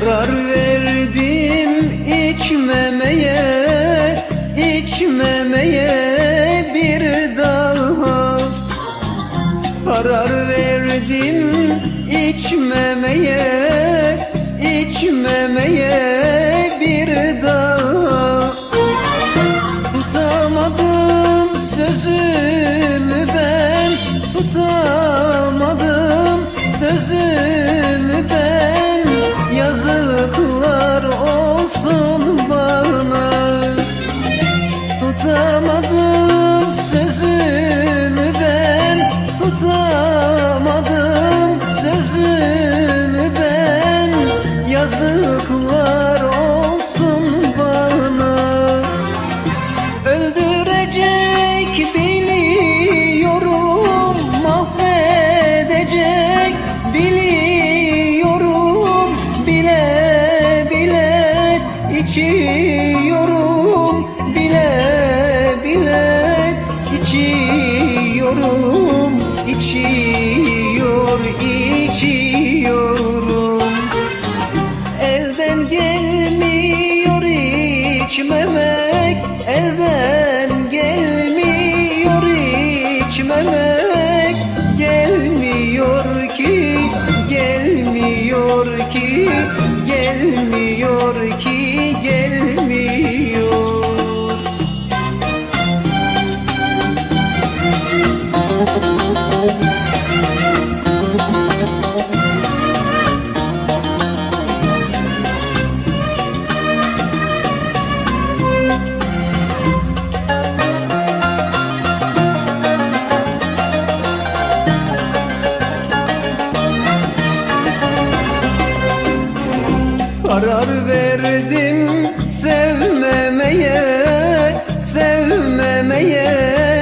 Karar verdim içmemeye İçmemeye bir daha. Karar verdim içmemeye içmemeye içiyorum Bile bile içiyorum. İçiyor içiyorum. Elden gelmiyor içmemek. Elden gelmiyor içmemek. Gelmiyor ki, gelmiyor ki Karar verdim sevmemeye, sevmemeye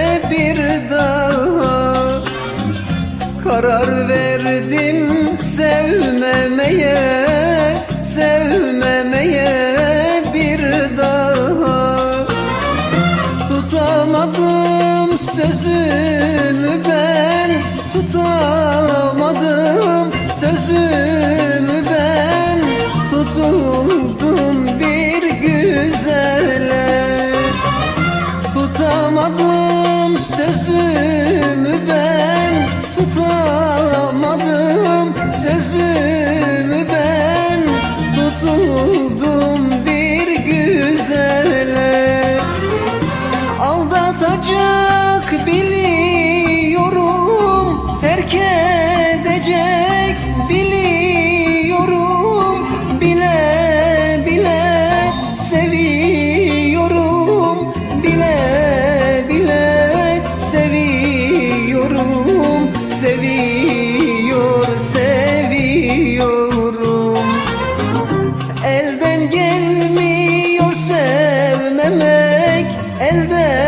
Karar verdim sevmemeye, sevmemeye bir daha. Tutamadım sözümü Aldatacak biliyorum Terk edecek biliyorum. Bile bile seviyorum Bile bile seviyorum. Seviyor seviyorum. Elden gelmiyor sevmemek Elden